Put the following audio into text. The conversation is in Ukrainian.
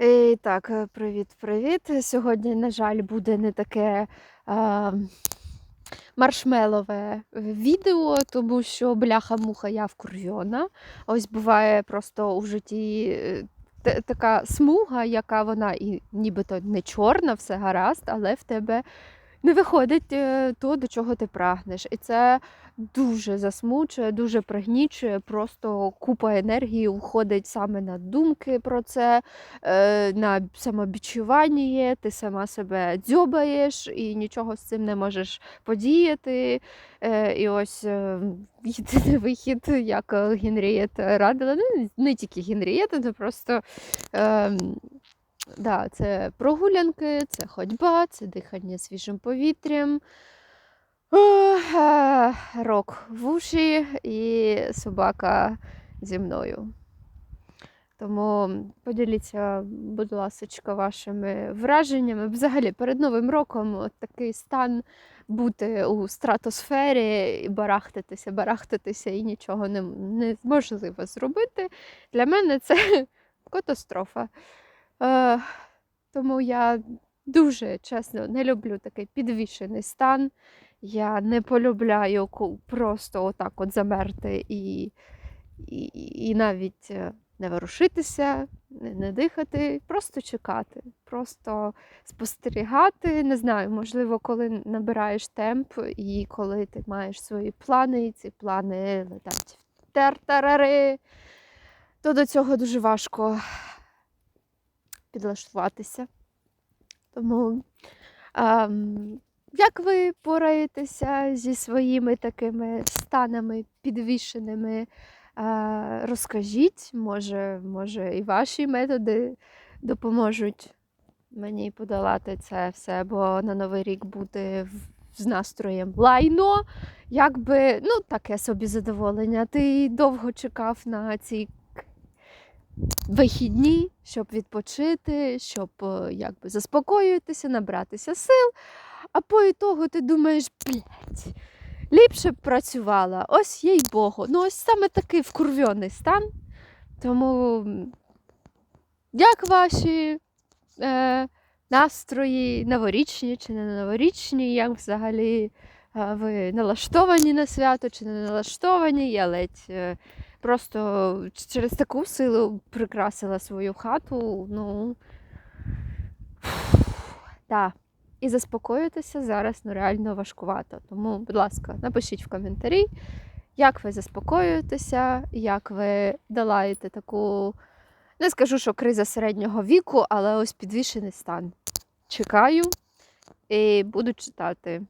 І так, е, привіт-привіт. Сьогодні, на жаль, буде не таке е, маршмелове відео, тому що бляха-муха я вкурвьона. Ось буває просто у житті е, така смуга, яка вона і нібито не чорна, все гаразд, але в тебе не виходить е, то, до чого ти прагнеш. І це дуже засмучує, дуже пригнічує, просто купа енергії уходить саме на думки про це, е, на самобічування, ти сама себе дзьобаєш і нічого з цим не можеш подіяти. Е, І ось єдиний вихід, як Генрієта радила, ну не тільки Генрієта, це просто. Да, це прогулянки, це ходьба, це дихання свіжим повітрям, рок в уші і собака зі мною. Тому поділіться, будь ласка, вашими враженнями. Взагалі, перед Новим роком от такий стан бути у стратосфері і барахтатися, барахтатися і нічого не, неможливо зробити. Для мене це катастрофа. Е, тому я дуже чесно не люблю такий підвішений стан. Я не полюбляю просто отак от замерти і, і, і навіть е, не ворушитися, не, дихати, просто чекати, просто спостерігати. Не знаю, можливо, коли набираєш темп і коли ти маєш свої плани, і ці плани летять в тертарари, то до цього дуже важко підлаштуватися. Тому ем, як ви пораєтеся зі своїми такими станами підвішеними? Е, розкажіть, може, може, і ваші методи допоможуть мені подолати це все, бо на Новий рік бути з настроєм лайно, якби, ну, таке собі задоволення. Ти довго чекав на ці к- вихідні, щоб відпочити, щоб е, якби заспокоїтися, набратися сил. А по ітогу ти думаєш, блядь, ліпше б працювала, ось їй Богу. Ну, ось саме такий вкурвьоний стан. Тому як ваші е, настрої новорічні чи не новорічні, як взагалі е, ви налаштовані на свято чи не налаштовані? Я ледь е, просто через таку силу прикрасила свою хату. Ну, так. І заспокоїтися зараз ну, реально важкувато. Тому, будь ласка, напишіть в коментарі, як ви заспокоюєтеся, як ви долаєте таку, не скажу, що криза середнього віку, але ось підвішений стан. Чекаю і буду читати.